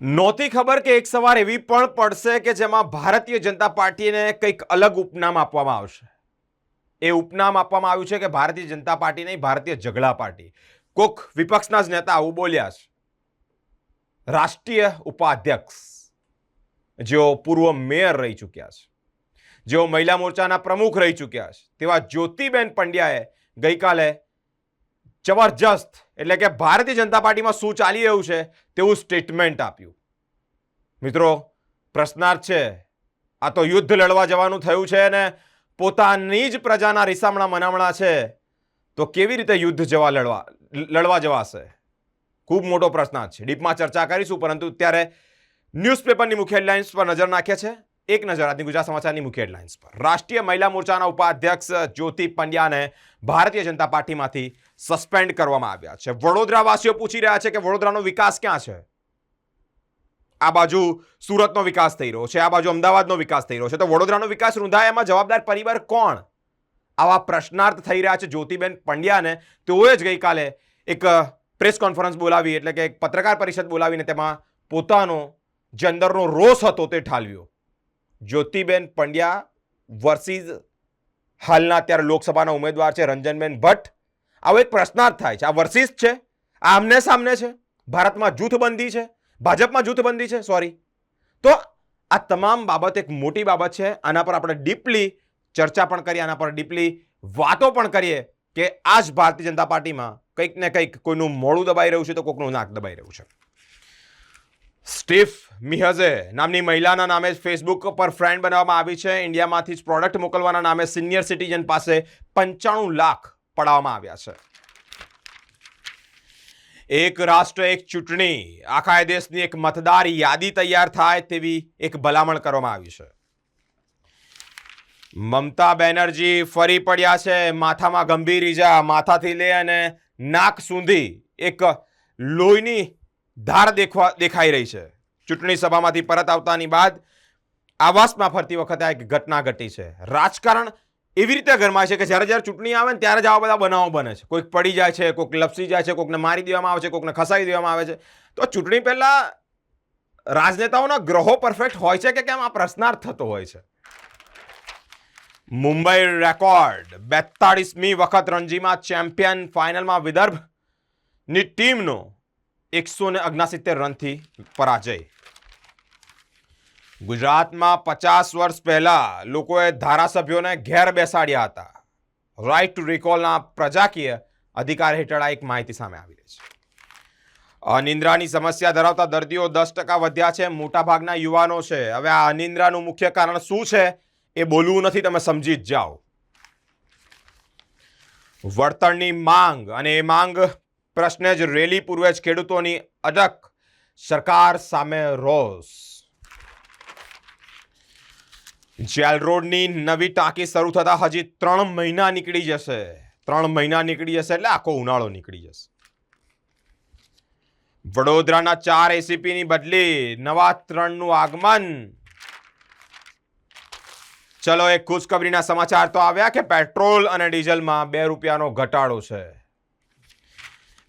નહોતી ખબર કે એક સવાર એવી પણ પડશે કે જેમાં ભારતીય જનતા પાર્ટીને કંઈક અલગ ઉપનામ આપવામાં આવશે. એ ઉપનામ આપવામાં આવ્યું છે કે ભારતીય જનતા પાર્ટી નહીં, ભારતીય ઝઘડા પાર્ટી. કોક વિપક્ષના જ નેતા આવું બોલ્યા છે. રાષ્ટ્રીય ઉપાધ્યક્ષ, જેઓ પૂર્વ મેયર રહી ચૂક્યા છે. જેઓ મહિલા મોરચાના પ્રમુખ રહી ચૂક્યા છે. તેવા જ્યોતિબેન પંડ્યાએ ગઈકાલે જબરજસ્ત. એટલે કે ભારતીય જનતા પાર્ટીમાં શું ચાલી રહ્યું છે તેવું સ્ટેટમેન્ટ આપ્યું. મિત્રો, પ્રશ્નાર્થ છે. આ તો યુદ્ધ લડવા જવાનું થયું છે અને પોતાની જ પ્રજાના રીસામણા મનામણા છે. તો કેવી રીતે યુદ્ધ જવા લડવા લડવા જવાશે? ખૂબ મોટો પ્રશ્નાર્થ છે. ડીપમાં ચર્ચા કરીશું, પરંતુ ત્યારે ન્યૂઝપેપરની મુખ્ય હેડલાઇન્સ પર નજર નાખીએ છે એક નજર આજની ગુજરાત સમાચારની મુખ્ય હેડલાઇન્સ પર. રાષ્ટ્રીય મહિલા મોરચાના ઉપાધ્યક્ષ જ્યોતિ પંડ્યાને ભારતીય જનતા પાર્ટીમાંથી સસ્પેન્ડ કરવામાં આવ્યા છે. વડોદરાવાસીઓ પૂછી રહ્યા છે કે વડોદરાનો વિકાસ ક્યાં છે? આ બાજુ સુરતનો વિકાસ થઈ રહ્યો છે, આ બાજુ અમદાવાદનો વિકાસ થઈ રહ્યો છે. તો વડોદરાનો વિકાસ રૂંધાય, એમાં જવાબદાર પરિવાર કોણ? આવા પ્રશ્નાર્થ થઈ રહ્યા છે જ્યોતિબેન પંડ્યાને. તેઓએ જ ગઈકાલે એક પ્રેસ કોન્ફરન્સ બોલાવી એટલે કે એક પત્રકાર પરિષદ બોલાવીને તેમાં પોતાનો જે અંદરનો રોષ હતો તે ઠાલવ્યો. જ્યોતિબેન પંડ્યા વર્સિસ હાલના અત્યારે લોકસભાના ઉમેદવાર છે, રંજનબેન ભટ્ટ. આવો એક પ્રશ્નાર્થ થાય છે. આ વર્સિસ છે? આ આમને સામને છે? ભારતમાં જૂથબંધી છે? ભાજપમાં જૂથબંધી છે? સોરી તો આ તમામ બાબત એક મોટી બાબત છે. આના પર આપણે ડીપલી ચર્ચા પણ કરીએ, આના પર ડીપલી વાતો પણ કરીએ કે આ જ ભારતીય જનતા પાર્ટીમાં કંઈક ને કંઈક કોઈનું મોડું દબાઈ રહ્યું છે તો કોઈકનું નાક દબાઈ રહ્યું છે. સ્ટીફ મિહઝે નામની મહિલાના નામે ફેસબુક પર ફ્રેન્ડ બનાવવામાં આવી છે. ઇન્ડિયામાંથી જ પ્રોડક્ટ મોકલવાના નામે સિનિયર સિટીઝન પાસે પંચાણું લાખ પડાવવામાં આવ્યા છે. એક રાષ્ટ્ર, એક ચૂંટણી. આખા દેશની એક મતદાર યાદી તૈયાર થાય તેવી એક ભલામણ કરવામાં આવી છે. મમતા બેનર્જી ફરી પડ્યા છે, માથામાં ગંભીર ઈજા, માથાથી લે અને નાક સુધી એક લોહીની ધાર દેખવા, દેખાઈ રહી છે. ચૂંટણી સભામાંથી પરત આવતાની બાદ આવાસમાં ફરતી વખતે આ એક ઘટના ઘટી છે. રાજકારણ એવી રીતે ગરમાય છે કે જ્યારે જ્યારે ચૂંટણી આવે ને ત્યારે જ આવા બધા બનાવો બને છે. કોઈક પડી જાય છે, કોઈક લપસી જાય છે, કોઈકને મારી દેવામાં આવે છે, કોઈકને ખસાવી દેવામાં આવે છે. તો ચૂંટણી પહેલાં રાજનેતાઓના ગ્રહો પરફેક્ટ હોય છે કે કેમ? આ પ્રશ્નાર્થ થતો હોય છે. મુંબઈ રેકોર્ડ, બેતાળીસમી વખત રણજીમાં ચેમ્પિયન ફાઇનલમાં વિદર્ભની ટીમનો એકસો ને અગ્નાસિત્તેર રનથી પરાજય. ગુજરાતમાં પચાસ વર્ષ પહેલાં લોકોએ ધારાસભ્યોને ઘેર બેસાડ્યા હતા. રાઇટ ટુ રિકોલના પ્રજાકીય અધિકાર હેઠળ આ એક માહિતી સામે આવી રહી છે. અનિંદ્રાની સમસ્યા ધરાવતા દર્દીઓ દસ ટકા વધ્યા છે, મોટાભાગના યુવાનો છે. હવે આ અનિંદ્રાનું મુખ્ય કારણ શું છે એ બોલવું નથી, તમે સમજી જ જાઓ. વળતરની માંગ, અને એ માંગ પ્રશ્ને જ રેલી પૂર્વે જ ખેડૂતોની અડક. સરકાર સામે રોષ. જેલ રોડની નવી ટાંકી શરૂ થતા હજી ત્રણ મહિના નીકળી જશે. ત્રણ મહિના નીકળી જશે એટલે આખો ઉનાળો નીકળી જશે. વડોદરાના ચાર એસીપીની બદલી નવા ત્રણનું આગમન. ચલો એક ખુશખબરીના સમાચાર તો આવ્યા કે પેટ્રોલ અને ડીઝલમાં બે રૂપિયાનો ઘટાડો છે.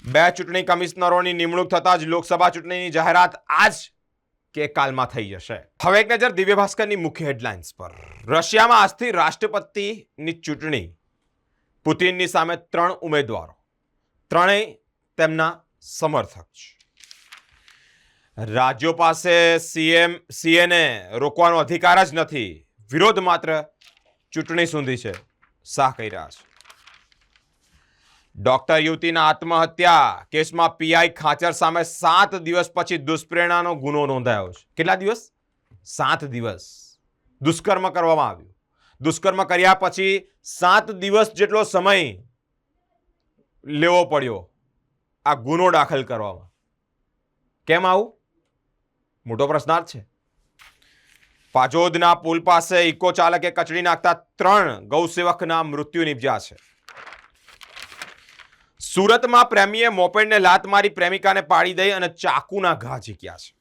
બે ચૂંટણી કમિશનરોની નિમણૂક થતાં જ લોકસભા ચૂંટણીની જાહેરાત આજ કે કાલમાં થઈ જશે. હવે એક નજર દિવ્ય ભાસ્કરની મુખ્ય હેડલાઇન્સ પર. રશિયામાં આજથી રાષ્ટ્રપતિની ચૂંટણી. પુતિનની સામે ત્રણ ઉમેદવારો. ત્રણેય તેમના સમર્થક છે. રાજ્યો પાસે સીએમ સીએને રોકવાનો અધિકાર જ નથી. વિરોધ માત્ર ચૂંટણી સુધી છે. શાહ કહી રહ્યા છે. ડોક્ટર યુવતીના આત્મહત્યા કેસમાં પીઆઈ ખાચર સામે સાત દિવસ પછી દુષ્પ્રેરણાનો ગુનો નોંધાયો છે. કેટલા દિવસ? સાત દિવસ. દુષ્કર્મ કરવામાં આવ્યું. દુષ્કર્મ કર્યા પછી સાત દિવસ જેટલો સમય લેવો પડ્યો આ ગુનો દાખલ કરવામાં. કેમ આવું? મોટો પ્રશ્નાર્થ છે. પાજોદના પુલ પાસે ઇકો ચાલકે કચડી નાખતા ત્રણ ગૌસેવકના મૃત્યુ નિપજ્યા છે. સુરતમાં પ્રેમીએ મોપેડને લાત મારી પ્રેમિકાને પાડી દઈ અને ચાકુના ઘા ઝીક્યા છે.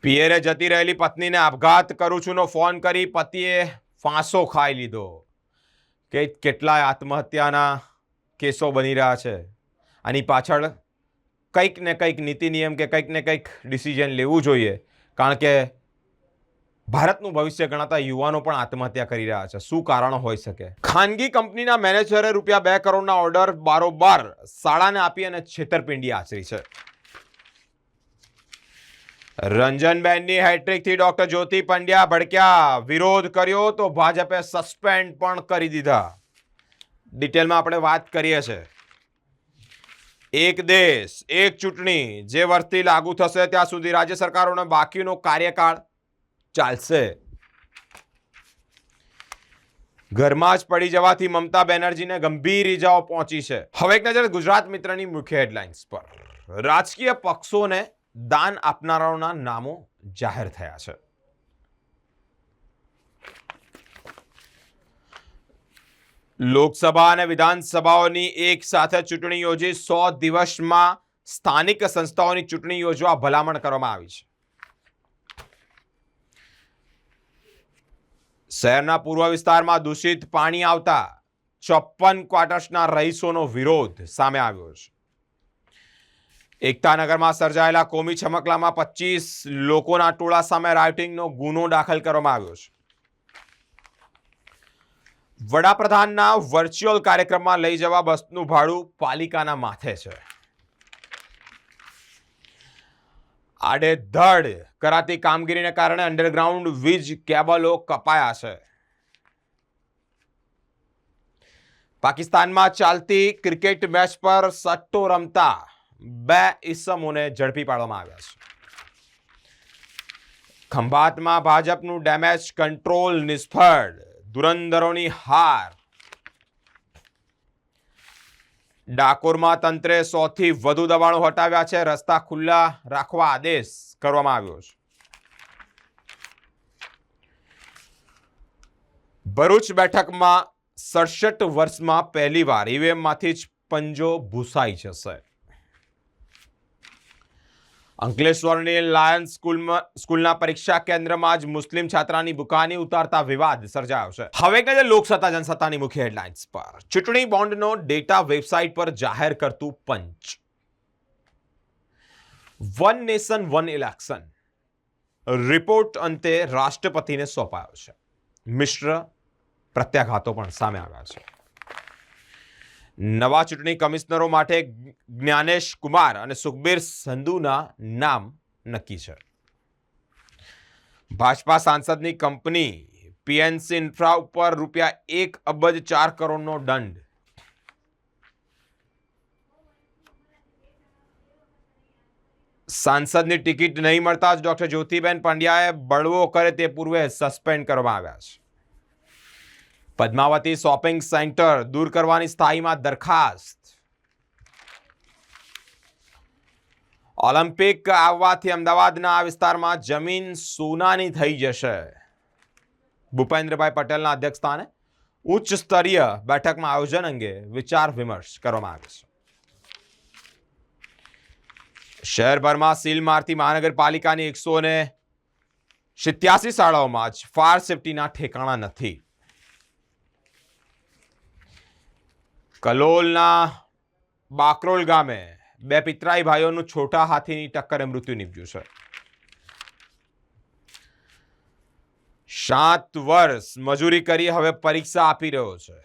પિયરે જતી રહેલી પત્નીને આપઘાત કરું છું નો ફોન કરી પતિએ ફાંસો ખાઈ લીધો. કે કેટલાય આત્મહત્યાના કેસો બની રહ્યા છે. આની પાછળ કંઈક ને કંઈક નીતિ નિયમ કે કંઈક ને કંઈક ડિસિઝન લેવું જોઈએ. કારણ કે ભારતનું ભવિષ્ય ગણાતા યુવાનો પણ આત્મહત્યા કરી રહ્યા છે. શું કારણ હોઈ શકે? ખાનગી કંપનીના મેનેજરે રૂપિયા બે કરોડના ઓર્ડર બારોબાર શાળાને આપી અને છેતરપિંડી આચરી છે. રંજનબેનની હેટ્રિકથી ડોક્ટર જ્યોતિ પંડ્યા ભડક્યા, વિરોધ કર્યો તો ભાજપે સસ્પેન્ડ પણ કરી દીધા. ડિટેલમાં આપણે વાત કરીએ છીએ. એક દેશ, એક ચૂંટણી જે વર્ષથી લાગુ થશે ત્યાં સુધી રાજ્ય સરકારોનો બાકીનો કાર્યકાળ ચાલશે. ઘરમાં જ પડી જવાથી મમતા બેનર્જીને ગંભીર ઈજાઓ પહોંચી છે. હવે એક નજર ગુજરાત મિત્રની મુખ્ય હેડલાઇન્સ પર. રાજકીય પક્ષોને દાન આપનારાઓના નામો જાહેર થયા છે. લોકસભા અને વિધાનસભાઓની એક સાથે ચૂંટણી યોજી સો દિવસમાં સ્થાનિક સંસ્થાઓની ચૂંટણી યોજવા ભલામણ કરવામાં આવી છે. શહેરના પૂર્વ વિસ્તારમાં દૂષિત પાણી આવતા ચોપ્પન ક્વાર્ટર્સના રહીશોનો વિરોધ સામે આવ્યો છે. એકતાનગરમાં સર્જાયેલા કોમી છમકલામાં પચીસ લોકોના ટોળા સામે રાઇટિંગનો ગુનો દાખલ કરવામાં આવ્યો છે. વડાપ્રધાનના વર્ચ્યુઅલ કાર્યક્રમમાં લઈ જવા બસનું ભાડું પાલિકાના માથે છે. આડેધડ કરાતી કામગીરીને કારણે અંડરગ્રાઉન્ડ વીજ કેબલો કપાયા છે. પાકિસ્તાનમાં ચાલતી ક્રિકેટ મેચ પર સટ્ટો રમતા બે ઇસમોને ઝડપી પાડવામાં આવ્યા છે. ખંભાતમાં ભાજપનું ડેમેજ કંટ્રોલ નિષ્ફળ, ધુરંધરોની હાર ડાકોરમાં તંત્રે સોથી વધુ દબાણો હટાવ્યા છે. રસ્તા ખુલ્લા રાખવા આદેશ કરવામાં આવ્યો છે. ભરૂચ બેઠકમાં સડસઠ વર્ષમાં પહેલીવાર ઈવીએમમાંથી જ પંજો ભૂસાઈ જશે. અંકલેશ્વરની લાયન્સ સ્કૂલમાં સ્કૂલના પરીક્ષા કેન્દ્રમાં જ મુસ્લિમ છાત્રાની બુકાની ઉતારતા વિવાદ સર્જાયો છે. હવે નજર લોકસત્તા જનસત્તાની મુખ્ય હેડલાઇન્સ પર. ચૂંટણી બોન્ડનો ડેટા વેબસાઇટ પર જાહેર કરતું પંચ. One nation, one election. Report અંતે રાષ્ટ્રપતિને સોંપાયો છે. મિશ્ર પ્રત્યાઘાતો પણ સામે આવ્યા છે. નવા ચૂંટણી કમિશનરો માટે જ્ઞાનેશ કુમાર અને સુખબીર સંધુના નામ નક્કી છે. ભાજપા સાંસદની કંપની પીએનસી ઇન્ફ્રા ઉપર રૂપિયા એક અબજ ચાર કરોડનો દંડ. સાંસદની ટિકિટ નહીં મળતા જ ડોક્ટર જ્યોતિબેન પંડ્યાએ બળવો કરે તે પૂર્વે સસ્પેન્ડ કરવામાં આવ્યા છે. પદ્માવતી શોપિંગ સેન્ટર દૂર કરવાની સ્થાયીમાં દરખાસ્ત. ઓલિમ્પિક આવવાથી અમદાવાદના આ વિસ્તારમાં જમીન સોનાની થઈ જશે. ભૂપેન્દ્રભાઈ પટેલના અધ્યક્ષસ્થાને ઉચ્ચ સ્તરીય બેઠકમાં આયોજન અંગે વિચાર વિમર્શ કરવામાં આવ્યો છે. શહેરભરમાં સીલ મારતી મહાનગરપાલિકાની એકસો ને સિત્યાસી શાળાઓમાં જ ફાયર સેફટીના ઠેકાણા નથી. કલોલના બાકરોલ ગામે બે પિતરાઈ ભાઈઓનું છોટા હાથીની ટક્કરે મૃત્યુ નીપજ્યું છે. સાત વર્ષ મજૂરી કરી હવે પરીક્ષા આપી રહ્યો છે.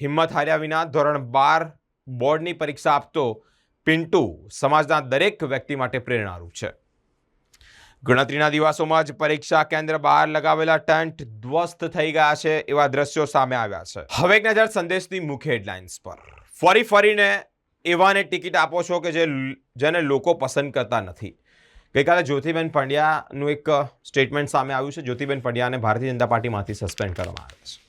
હિંમત હાર્યા વિના ધોરણ બાર બોર્ડની પરીક્ષા આપતો પિન્ટુ સમાજના દરેક વ્યક્તિ માટે પ્રેરણારૂપ છે. ગણતરીના દિવસોમાં જ પરીક્ષા કેન્દ્ર બહાર લગાવેલા ટેન્ટ ધ્વસ્ત થઈ ગયા છે એવા દ્રશ્યો સામે આવ્યા છે. હવે એક નજર સંદેશની મુખ્ય હેડલાઇન્સ પર. ફરી ફરીને એવાને ટિકિટ આપો છો કે જે જેને લોકો પસંદ કરતા નથી. ગઈકાલે જ્યોતિબેન પંડ્યાનું એક સ્ટેટમેન્ટ સામે આવ્યું છે. જ્યોતિબેન પંડ્યાને ભારતીય જનતા પાર્ટીમાંથી સસ્પેન્ડ કરવામાં આવ્યા છે.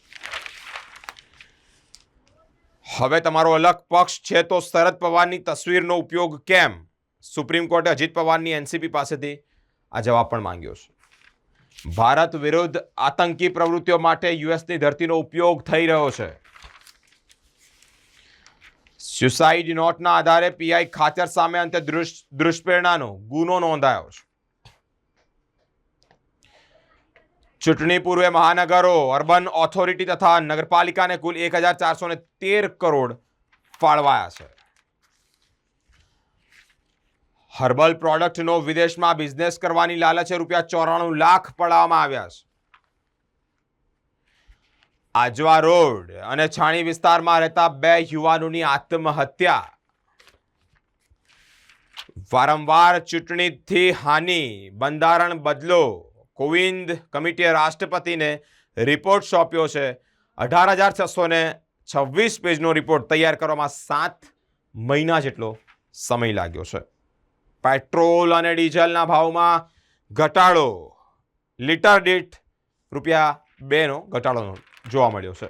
હવે તમારો અલગ પક્ષ છે તો શરદ પવારની તસવીરનો ઉપયોગ કેમ? સુપ્રીમ કોર્ટે અજીત પવારની એનસીપી પાસેથી આ જવાબ પણ માંગ્યો છે. ભારત વિરુદ્ધ આતંકી પ્રવૃત્તિઓ માટે યુએસની ધરતીનો ઉપયોગ થઈ રહ્યો છે. સ્યુસાઇડ નોટના આધારે પીઆઈ ખાચર સામે અંતે દુષ્પ્રેરણાનો ગુનો નોંધાયો છે. ચૂંટણી પૂર્વે મહાનગરો, અર્બન ઓથોરિટી તથા નગરપાલિકાને કુલ એક હજાર ચારસો ને તેર કરોડ ફાળવાયા છે. હર્બલ પ્રોડક્ટનો વિદેશમાં બિઝનેસ કરવાની લાલચે રૂપિયા ચોરાણું લાખ પડાવવામાં આવ્યા છે. આજવા રોડ અને છાણી વિસ્તારમાં રહેતા બે યુવાનોની આત્મહત્યા. વારંવાર ચૂંટણીથી હાનિ, બંધારણ બદલો. કોવિંદ કમિટીએ રાષ્ટ્રપતિને રિપોર્ટ સોંપ્યો છે. અઢાર હજાર છસો ને છવ્વીસ પેજનો રિપોર્ટ તૈયાર કરવામાં સાત મહિના જેટલો સમય લાગ્યો છે. પેટ્રોલ અને ડીઝલના ભાવમાં ઘટાડો. લીટર દીઠ રૂપિયા બેનો ઘટાડો જોવા મળ્યો છે.